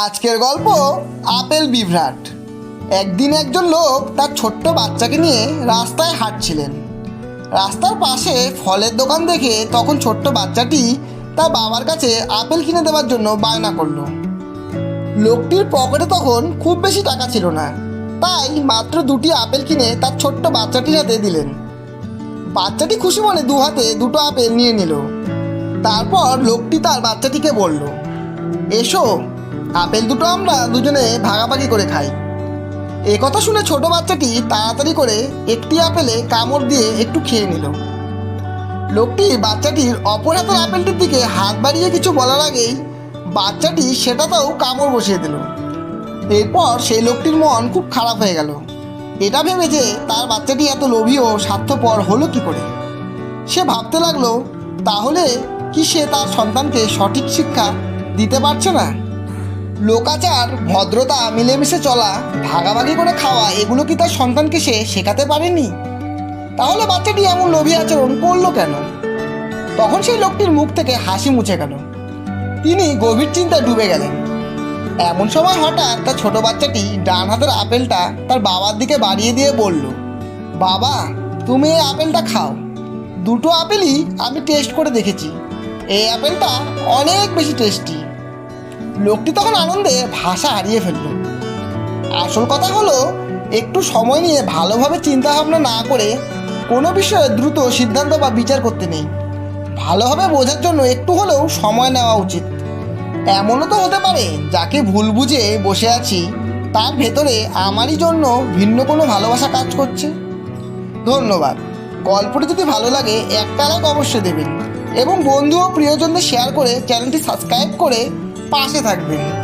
আজকের গল্প আপেল বিভ্রাট। একদিন একজন লোক তার ছোট্ট বাচ্চাকে নিয়ে রাস্তায় হাঁটছিলেন। রাস্তার পাশে ফলের দোকান দেখে তখন ছোট্ট বাচ্চাটি তার বাবার কাছে আপেল কিনে দেওয়ার জন্য বায়না করল। লোকটির পকেটে তখন খুব বেশি টাকা ছিল না। তাই মাত্র দুটি আপেল কিনে তার ছোট্ট বাচ্চাটির হাতে দিলেন। বাচ্চাটি খুশি মনে দু হাতে দুটো আপেল নিয়ে নিল। তারপর লোকটি তার বাচ্চাটিকে বলল, এসো আপেল দুটো আমরা দুজনে ভাগাভাগি করে খাই। এ কথা শুনে ছোট বাচ্চাটি তাড়াতাড়ি করে একটি আপেলে কামড় দিয়ে একটু খেয়ে নিল। লোকটি বাচ্চাটির অপর হাতের আপেলটির দিকে হাত বাড়িয়ে কিছু বলার আগেই বাচ্চাটি সেটাতেও কামড় বসিয়ে দিল। এরপর সেই লোকটির মন খুব খারাপ হয়ে গেল। এটা ভেবে যে তার বাচ্চাটি এত লোভী ও স্বার্থপর হলো কি করে? সে ভাবতে লাগল, তাহলে কি সে তার সন্তানকে সঠিক শিক্ষা দিতে পারছে না? লোকাচার, ভদ্রতা, মিলেমিশে চলা, ভাগাভাগি করে খাওয়া, এগুলো কি তার সন্তানকে সে শেখাতে পারেনি? তাহলে বাচ্চাটি এমন লোভী আচরণ করল কেন? তখন সেই লোকটির মুখ থেকে হাসি মুছে গেল। তিনি গভীর চিন্তায় ডুবে গেলেন। এমন সময় হঠাৎ তার ছোট বাচ্চাটি ডান হাতের আপেলটা তার বাবার দিকে বাড়িয়ে দিয়ে বলল, বাবা, তুমি এই আপেলটা খাও। দুটো আপেলই আমি টেস্ট করে দেখেছি। এই আপেলটা অনেক বেশি টেস্টি লোকটি তখন আনন্দে ভাষা হারিয়ে ফেলল। আসল কথা হলো, একটু সময় নিয়ে ভালোভাবে চিন্তা ভাবনা না করে কোনো বিষয়ে দ্রুত সিদ্ধান্ত বা বিচার করতে নেই। ভালোভাবে বোঝার জন্য একটু হলেও সময় নেওয়া উচিত। এমনও তো হতে পারে, যাকে ভুল বুঝে বসে আছি, তার ভেতরে আমারই জন্য ভিন্ন কোনো ভালোবাসা কাজ করছে। ধন্যবাদ। গল্পটি যদি ভালো লাগে, একটা লাইক অবশ্যই দেবেন। এবং বন্ধু ও প্রিয়জনদের শেয়ার করে চ্যানেলটি সাবস্ক্রাইব করে পাশে থাকবেন।